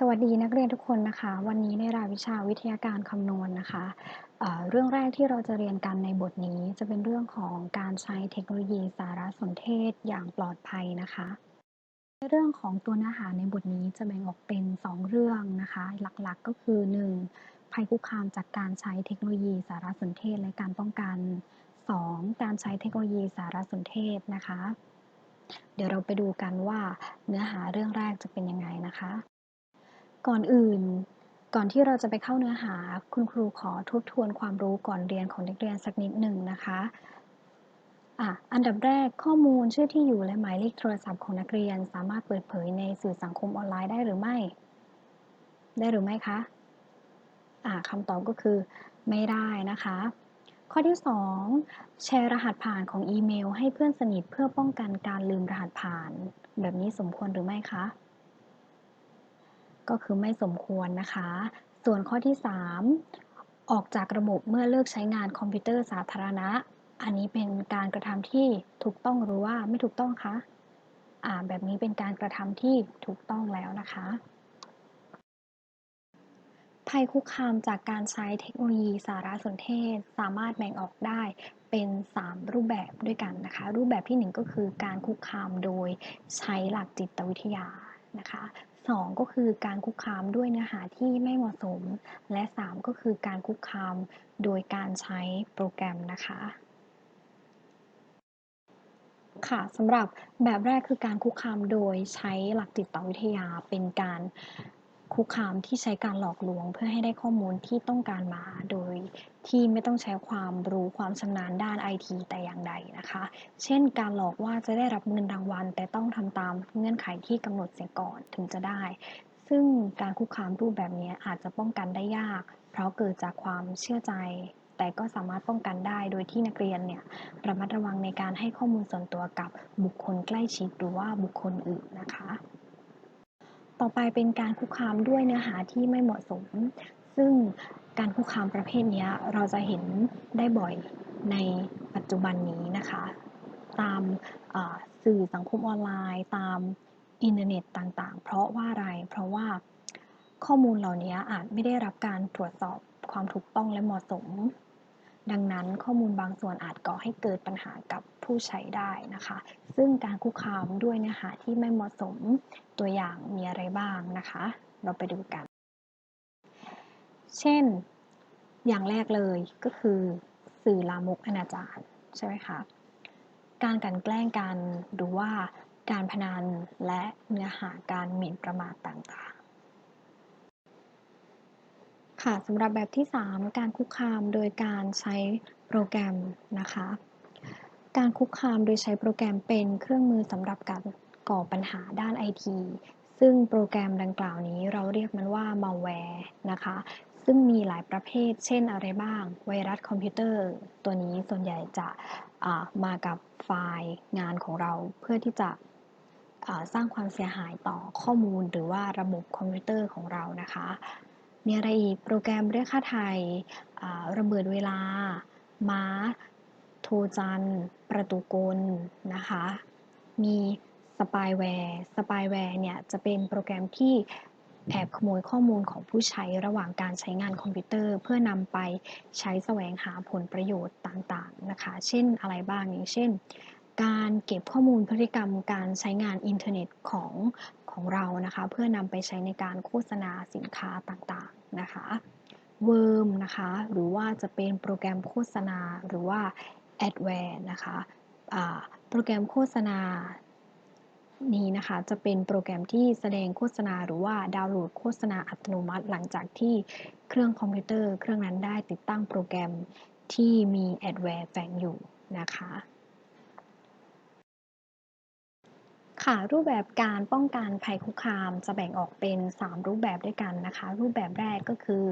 สวัสดีนักเรียนทุกคนนะคะ วันนี้ในรายวิชาวิทยาการคำนวณนะคะเเรื่องแรกที่เราจะเรียนกันในบทนี้จะเป็นเรื่องของการใช้เทคโนโลยีสารสนเทศอย่างปลอดภัยนะคะ ในเรื่องของตัวเนื้อหาในบทนี้จะแบ่งออกเป็น 2 เรื่องนะคะ หลักๆก็คือ 1. ภัยคุกคามจากการใช้เทคโนโลยีสารสนเทศและการป้องกัน 2. การใช้เทคโนโลยีสารสนเทศนะคะ เดี๋ยวเราไปดูกันว่าเนื้อหาเรื่องแรกจะเป็นยังไงนะคะ ก่อนอื่น ก่อนที่เราจะไปเข้าเนื้อหา คุณครูขอทบทวนความรู้ก่อนเรียนของนักเรียนสักนิดหนึ่งนะคะอะอันดับแรกข้อมูลชื่อที่อยู่และหมายเลขโทรศัพท์ของนักเรียน สามารถเปิดเผยในสื่อสังคมออนไลน์ได้หรือไม่ ได้หรือไม่คะอะคำตอบก็คือไม่ได้นะคะ ข้อที่ 2 แชร์รหัสผ่านของอีเมล ให้เพื่อนสนิทเพื่อป้องกันการลืมรหัสผ่าน แบบนี้สมควรหรือไม่คะ ก็คือไม่สมควรนะคะ ส่วนข้อที่ 3 ออกจากระบบเมื่อเลิกใช้งานคอมพิวเตอร์สาธารณะ อันนี้เป็นการกระทำที่ถูกต้องหรือว่าไม่ถูกต้องคะอ่าแบบนี้เป็นการกระทำที่ถูกต้องแล้วนะคะภัยคุกคามจากการใช้เทคโนโลยีสารสนเทศ สามารถแบ่งออกได้เป็น 3 รูปแบบด้วยกันนะคะ รูปแบบที่ 1 ก็คือการคุกคามโดยใช้หลักจิตวิทยานะคะ 2 ก็คือการคุกคามด้วยเนื้อหาที่ไม่เหมาะสม และ 3 ก็คือการคุกคามโดยการใช้โปรแกรมนะคะค่ะสำหรับแบบแรกคือการคุกคามโดยใช้หลักจิตวิทยาเป็นการ คุกคามที่ใช้การหลอกลวง เพื่อให้ได้ข้อมูลที่ต้องการมา โดยที่ไม่ต้องใช้ความรู้ความชำนาญด้านไอทีแต่อย่างใดนะคะ เช่น การหลอกว่าจะได้รับเงินรางวัล แต่ต้องทำตามเงื่อนไขที่กำหนดเสียก่อนถึงจะได้ ซึ่งการคุกคามรูปแบบนี้อาจจะป้องกันได้ยาก เพราะเกิดจากความเชื่อใจแต่ก็สามารถป้องกันได้โดยที่นักเรียนเนี่ยระมัดระวังในการให้ข้อมูลส่วนตัวกับบุคคลใกล้ชิดหรือว่าบุคคลอื่นนะคะ ต่อไปเป็นการคุกคามด้วยเนื้อหาที่ไม่เหมาะสม ซึ่งการคุกคามประเภทนี้เราจะเห็นได้บ่อยในปัจจุบันนี้นะคะ ตามสื่อสังคมออนไลน์ ตามอินเทอร์เน็ตต่างๆ เพราะว่าอะไร เพราะว่าข้อมูลเหล่านี้อาจไม่ได้รับการตรวจสอบความถูกต้องและเหมาะสม ดังนั้นข้อมูลบางส่วนอาจก่อให้เกิดปัญหากับผู้ใช้ได้นะคะ ซึ่งการคุกคามด้วยเนื้อหาที่ไม่เหมาะสมตัวอย่างมีอะไรบ้างนะคะ เราไปดูกัน เช่น อย่างแรกเลยก็คือสื่อลามกอนาจารใช่ไหมคะ การกันแกล้งกันหรือว่าการพนันและเนื้อหาการหมิ่นประมาทต่าง ค่ะสำหรับแบบที่ 3 การคุกคามโดยการใช้โปรแกรมนะคะ การคุกคามโดยใช้โปรแกรมเป็นเครื่องมือสำหรับการก่อปัญหาด้านไอทีซึ่งโปรแกรมดังกล่าวนี้เราเรียกมันว่า malware นะคะ ซึ่งมีหลายประเภท เช่นอะไรบ้าง ไวรัสคอมพิวเตอร์ ตัวนี้ส่วนใหญ่จะมากับไฟล์งานของเราเพื่อที่จะสร้างความเสียหายต่อข้อมูลหรือว่าระบบคอมพิวเตอร์ของเรานะคะ มีอะไรอีก โปรแกรมเรียกค่าไทยระเบิดเวลา ม้า โทจัน ประตูกลนะคะ มีสปายแวร์สปายแวร์เนี่ยจะเป็นโปรแกรมที่แอบขโมยข้อมูลของผู้ใช้ระหว่างการใช้งานคอมพิวเตอร์ เพื่อนำไปใช้แสวงหาผลประโยชน์ต่างๆนะคะ เช่นอะไรบ้างอย่างเช่น การเก็บข้อมูลพฤติกรรมการใช้งานอินเทอร์เน็ตของของเรานะคะ เพื่อนำไปใช้ในการโฆษณาสินค้าต่างๆนะคะ Worm นะคะหรือว่าจะเป็นโปรแกรมโฆษณาหรือว่า Adware นะคะโปรแกรมโฆษณานี้นะคะจะเป็นโปรแกรมที่แสดงโฆษณาหรือว่าดาวน์โหลดโฆษณาอัตโนมัติ หลังจากที่เครื่องคอมพิวเตอร์ เครื่องนั้นได้ติดตั้งโปรแกรมที่มีแอดแวร์แฝงอยู่นะคะ ค่ะรูปแบบการป้องกันภัยคุกคามจะแบ่งออกเป็น 3 รูปแบบด้วยกันนะคะ รูปแบบแรกก็คือ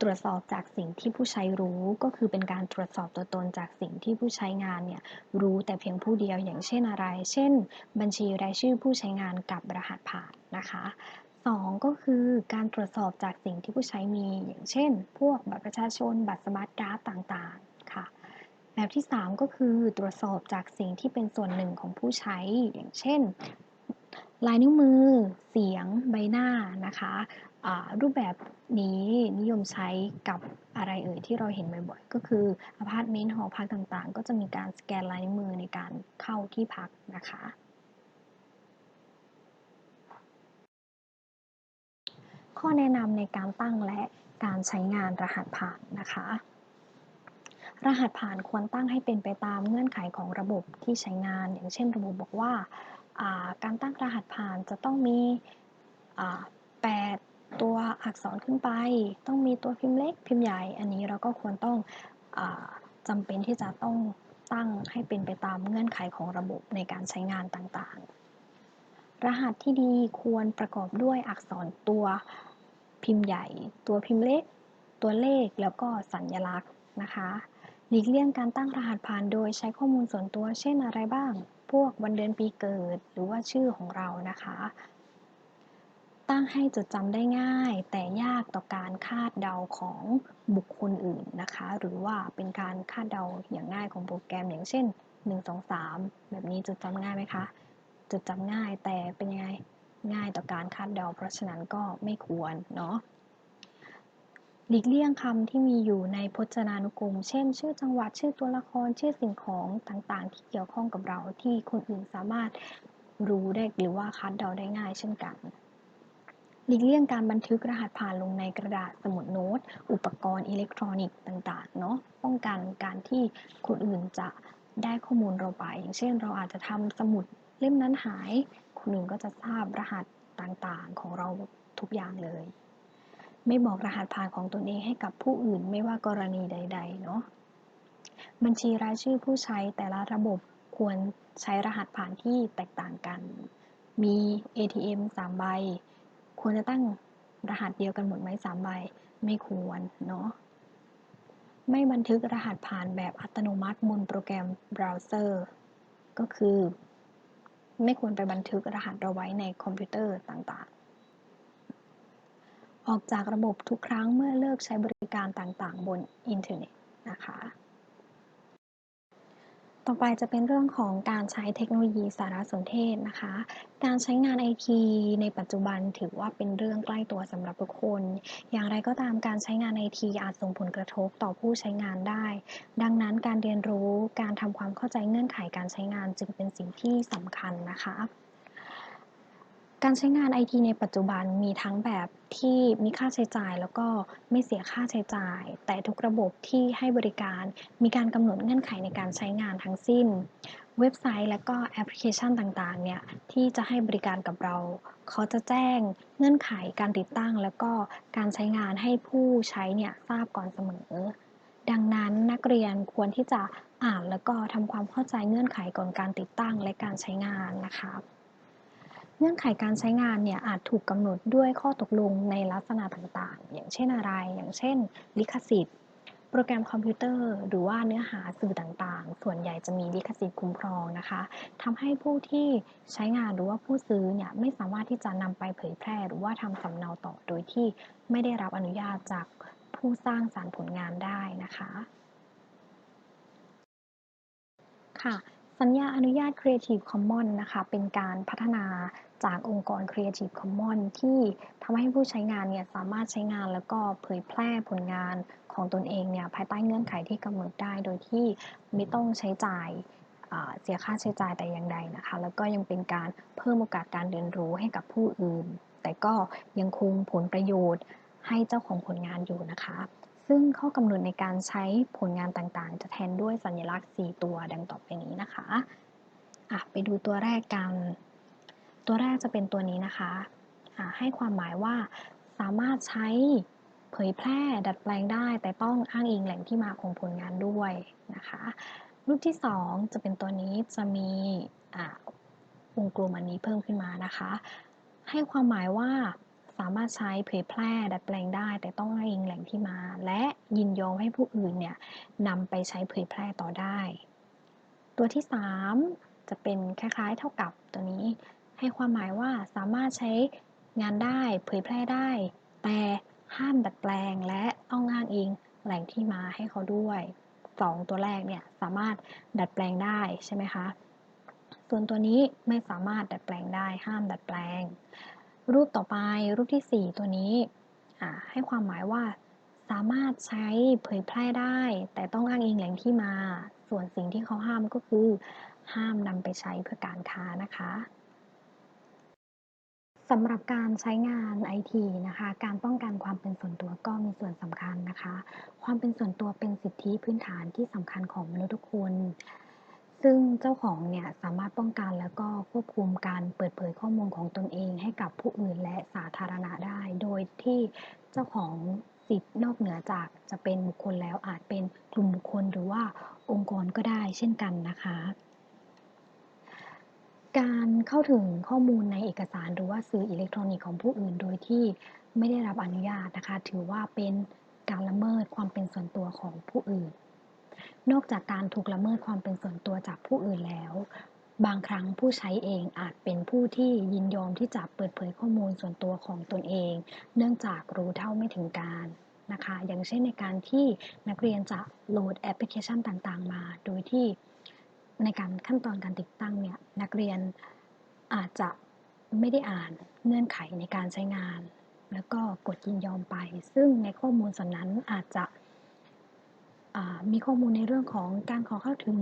ตรวจสอบจากสิ่งที่ผู้ใช้รู้ก็คือเป็นการตรวจสอบตัวตนจากสิ่งที่ผู้ใช้งานเนี่ยรู้แต่เพียงผู้เดียวอย่างเช่นอะไร เช่น บัญชีรายชื่อผู้ใช้งานกับรหัสผ่านนะคะ2ก็คือการตรวจสอบจากสิ่งที่ผู้ใช้มี อย่างเช่น พวกบัตรประชาชน บัตรสมาร์ทการ์ดต่างๆค่ะแบบที่ 3 ก็คือตรวจสอบจากสิ่งที่เป็นส่วนหนึ่งของผู้ใช้ อย่างเช่น ลายนิ้วมือ เสียง ใบหน้านะคะรูปแบบนี้นิยมใช้กับอะไรเอ่ยที่เราเห็นบ่อยๆ ก็คืออพาร์ตเมนต์หอพักต่างๆ ก็จะมีการสแกนลายนิ้วมือในการเข้าที่พักนะคะ ข้อแนะนำในการตั้งและการใช้งานรหัสผ่านนะคะ รหัสผ่านควรตั้งให้เป็นไปตามเงื่อนไขของระบบที่ใช้งาน อย่างเช่นระบบบอกว่า การตั้งรหัสผ่านจะต้องมี 8 ตัวอักษรขึ้นไป ต้องมีตัวพิมพ์เล็กพิมพ์ใหญ่ อันนี้เราก็ควรต้องอจำเป็นที่จะต้องตั้งให้เป็นไปตามเงื่อนไขของระบบในการใช้งานต่างๆ รหัสที่ดีควรประกอบด้วยอักษรตัวพิมพ์ใหญ่ ตัวพิมพ์เล็ก ตัวเลขแล้วก็สัญลักษณ์นะคะ หลีกเลี่ยงการตั้งรหัสผ่านโดยใช้ข้อมูลส่วนตัวเช่นอะไรบ้าง พวกวันเดือนปีเกิด หรือว่าชื่อของเรานะคะ ตั้งให้จดจำได้ง่าย แต่ยากต่อการคาดเดาของบุคคลอื่นนะคะ หรือว่าเป็นการคาดเดาอย่างง่ายของโปรแกรมอย่างเช่น 1 2 3 แบบนี้จดจำง่ายไหมคะจดจำง่ายแต่เป็นยังไงง่ายต่อการคาดเดา เพราะฉะนั้นก็ไม่ควรเนาะ หลีกเลี่ยงคำที่มีอยู่ในพจนานุกรม เช่น ชื่อจังหวัด ชื่อตัวละคร ชื่อสิ่งของต่างๆ ที่เกี่ยวข้องกับเราที่คนอื่นสามารถรู้ได้หรือว่าคาดเดาได้ง่ายเช่นกันหลีกเลี่ยงการบันทึกรหัสผ่านลงในกระดาษสมุดโน้ต อุปกรณ์อิเล็กทรอนิกส์ต่างๆ เนาะป้องกันการที่คนอื่นจะได้ข้อมูลเราไป อย่างเช่น เราอาจจะทำสมุดเล่มนั้นหาย คนอื่นก็จะทราบรหัสต่างๆ ของเราทุกอย่างเลย ไม่บอกรหัสผ่านของตนเองให้กับผู้อื่นไม่ว่ากรณีใด ๆ เนาะบัญชีรายชื่อผู้ใช้แต่ละระบบควรใช้รหัสผ่านที่แตกต่างกัน มี ATM 3 ใบ ควรจะตั้งรหัสเดียวกันหมดไหม3ใบ ไม่ควรเนาะ ไม่บันทึกรหัสผ่านแบบอัตโนมัติบนโปรแกรมเบราว์เซอร์ ก็คือ ไม่ควรไปบันทึกรหัสเราไว้ในคอมพิวเตอร์ต่างๆ ออกจากระบบทุกครั้งเมื่อเลิกใช้บริการต่างๆ บนอินเทอร์เน็ตนะคะ ต่อไปจะเป็นเรื่องของการใช้เทคโนโลยีสารสนเทศนะคะ การใช้งานไอทีในปัจจุบันถือว่าเป็นเรื่องใกล้ตัวสำหรับทุกคน อย่างไรก็ตามการใช้งานไอทีอาจส่งผลกระทบต่อผู้ใช้งานได้ ดังนั้นการเรียนรู้การทำความเข้าใจเงื่อนไขการใช้งานจึงเป็นสิ่งที่สำคัญนะคะ การใช้งานไอทีในปัจจุบันมีทั้งแบบที่มีค่าใช้จ่าย แล้วก็ไม่เสียค่าใช้จ่าย แต่ทุกระบบที่ให้บริการมีการกำหนดเงื่อนไขในการใช้งานทั้งสิ้น เว็บไซต์และก็แอปพลิเคชันต่างๆ เนี่ยที่จะให้บริการกับเรา เขาจะแจ้งเงื่อนไขการติดตั้ง แล้วก็การใช้งานให้ผู้ใช้เนี่ยทราบก่อนเสมอ ดังนั้นนักเรียนควรที่จะอ่านแล้วก็ทำความเข้าใจเงื่อนไขก่อนการติดตั้งและการใช้งานนะคะ เงื่อนไขการใช้งานเนี่ยอาจถูกกำหนดด้วยข้อตกลงในลักษณะต่างๆ อย่างเช่นอะไร อย่างเช่น ลิขสิทธิ์ โปรแกรมคอมพิวเตอร์ หรือว่าเนื้อหาสื่อต่างๆ ส่วนใหญ่จะมีลิขสิทธิ์คุ้มครองนะคะทำให้ผู้ที่ใช้งานหรือว่าผู้ซื้อเนี่ยไม่สามารถที่จะนำไปเผยแพร่ หรือว่าทำสำเนาต่อโดยที่ไม่ได้รับอนุญาตจากผู้สร้างสารรค์ผลงานได้นะคะค่ะ สัญญาอนุญาต Creative Commons นะคะ เป็นการพัฒนาจากองค์กร Creative Commons ที่ทำให้ผู้ใช้งานเนี่ยสามารถใช้งานแล้วก็เผยแพร่ผลงานของตนเองเนี่ยภายใต้เงื่อนไขที่กำหนดได้โดยที่ไม่ต้องใช้จ่ายเสียค่าใช้จ่ายแต่อย่างใดนะคะ แล้วก็ยังเป็นการเพิ่มโอกาสการเรียนรู้ให้กับผู้อื่น แต่ก็ยังคงผลประโยชน์ให้เจ้าของผลงานอยู่นะคะ ซึ่งข้อกำหนดในการใช้ผลงานต่างๆ จะแทนด้วยสัญลักษณ์ 4 ตัวดังต่อไปนี้นะคะะไปดูตัวแรกกัน ตัวแรกจะเป็นตัวนี้นะคะะให้ความหมายว่าสามารถใช้เผยแพร่ดัดแปลงได้ แต่ต้องอ้างอิงแหล่งที่มาของผลงานด้วยนะคะ รูปที่ 2 จะเป็นตัวนี้จะมีวงกลมอันนี้เพิ่มขึ้นมานะคะ ให้ความหมายว่า สามารถใช้เผยแพร่ดัดแปลงได้ แต่ต้องอ้างอิงแหล่งที่มา และยินยอมให้ผู้อื่นเนี่ยนำไปใช้เผยแพร่ต่อได้ ตัวที่ 3 จะเป็นคล้ายๆ เท่ากับตัวนี้ ให้ความหมายว่าสามารถใช้งานได้เผยแพร่ได้ แต่ห้ามดัดแปลงและต้องอ้างอิงแหล่งที่มาให้เขาด้วย 2 ตัวแรกเนี่ยสามารถดัดแปลงได้ใช่ไหมคะ ส่วนตัวนี้ไม่สามารถดัดแปลงได้ ห้ามดัดแปลง รูปต่อไปรูปที่ 4 ตัวนี้ให้ความหมายว่า สามารถใช้เผยแพร่ได้ แต่ต้องอ้างอิงแหล่งที่มา ส่วนสิ่งที่เขาห้ามก็คือ ห้ามนำไปใช้เพื่อการค้านะคะสำหรับการใช้งาน IT นะคะ การป้องกันความเป็นส่วนตัวก็มีส่วนสำคัญนะคะ ความเป็นส่วนตัวเป็นสิทธิพื้นฐานที่สำคัญของมนุษย์ทุกคน ซึ่งเจ้าของเนี่ยสามารถป้องกันแล้วก็ควบคุมการเปิดเผยข้อมูลของตนเองให้กับผู้อื่นและสาธารณะได้ โดยที่เจ้าของสิทธิ์นอกเหนือจากจะเป็นบุคคลแล้วอาจเป็นกลุ่มบุคคลหรือว่าองค์กรก็ได้เช่นกันนะคะ การเข้าถึงข้อมูลในเอกสารหรือว่าสื่ออิเล็กทรอนิกส์ของผู้อื่น โดยที่ไม่ได้รับอนุญาตนะคะ ถือว่าเป็นการละเมิดความเป็นส่วนตัวของผู้อื่น นอกจากการถูกละเมิดความเป็นส่วนตัวจากผู้อื่นแล้ว บางครั้งผู้ใช้เองอาจเป็นผู้ที่ยินยอมที่จะเปิดเผยข้อมูลส่วนตัวของตนเอง เนื่องจากรู้เท่าไม่ถึงการนะคะ อย่างเช่นในการที่นักเรียนจะโหลดแอปพลิเคชันต่างๆ มา โดยที่ในการขั้นตอนการติดตั้งเนี่ยนักเรียนอาจจะไม่ได้อ่านเงื่อนไขในการใช้งาน แล้วก็กดยินยอมไป ซึ่งในข้อมูลส่วนนั้นอาจจะ มีข้อมูลในเรื่องของการขอเข้าถึง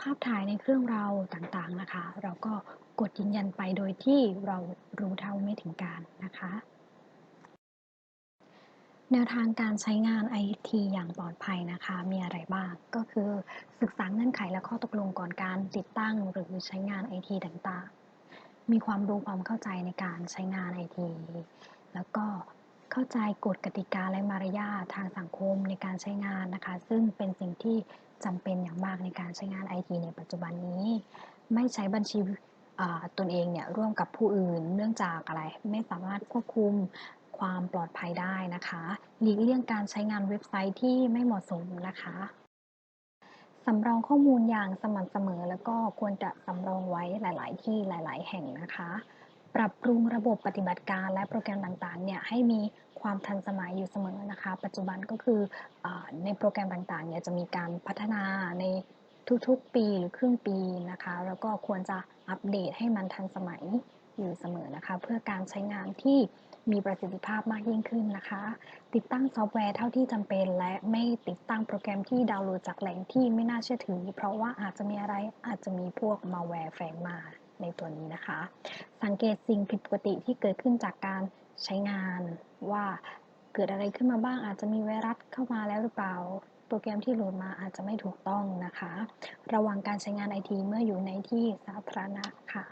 ภาพถ่ายในเครื่องเราต่างๆนะคะ เราก็กดยืนยันไปโดยที่เรารู้เท่าไม่ถึงการนะคะ แนวทางการใช้งาน IT อย่างปลอดภัยนะคะ มีอะไรบ้าง ก็คือศึกษาเงื่อนไขและข้อตกลงก่อนการติดตั้งหรือใช้งาน IT ต่างๆ มีความรู้ความเข้าใจในการใช้งาน IT แล้วก็ เข้าใจกฎกติกาและมารยาททางสังคมในการใช้งานนะคะ ซึ่งเป็นสิ่งที่จำเป็นอย่างมากในการใช้งาน IT ในปัจจุบันนี้ ไม่ใช้บัญชีตนเองเนี่ยร่วมกับผู้อื่น เนื่องจากอะไรไม่สามารถควบคุมความปลอดภัยได้นะคะหลีกเลี่ยงการใช้งานเว็บไซต์ที่ไม่เหมาะสมนะคะสำรองข้อมูลอย่างสม่ำเสมอ แล้วก็ควรจะสำรองไว้หลาย ๆ ที่หลาย ๆ แห่งนะคะ ปรับปรุงระบบปฏิบัติการและโปรแกรมต่างๆเนี่ยให้มีความทันสมัยอยู่เสมอนะคะ ปัจจุบันก็คืออในโปรแกรมต่างๆเนี่ยจะมีการพัฒนาในทุกๆปีหรือครึ่งปีนะคะ แล้วก็ควรจะอัปเดตให้มันทันสมัยอยู่เสมอนะคะ เพื่อการใช้งานที่มีประสิทธิภาพมากยิ่งขึ้นนะคะ ติดตั้งซอฟต์แวร์เท่าที่จำเป็นและไม่ติดตั้งโปรแกรมที่ดาวน์โหลดจากแหล่งที่ไม่น่าเชื่อถือ เพราะว่าอาจจะมีอะไรอาจจะมีพวกมาแวร์แฝงมา ในตัวนี้นะคะ สังเกตสิ่งผิดปกติที่เกิดขึ้นจากการใช้งานว่าเกิดอะไรขึ้นมาบ้างอาจจะมีไวรัสเข้ามาแล้วหรือเปล่า โปรแกรมที่โหลดมาอาจจะไม่ถูกต้องนะคะ ระวังการใช้งานไอทีเมื่ออยู่ในที่สาธารณะค่ะ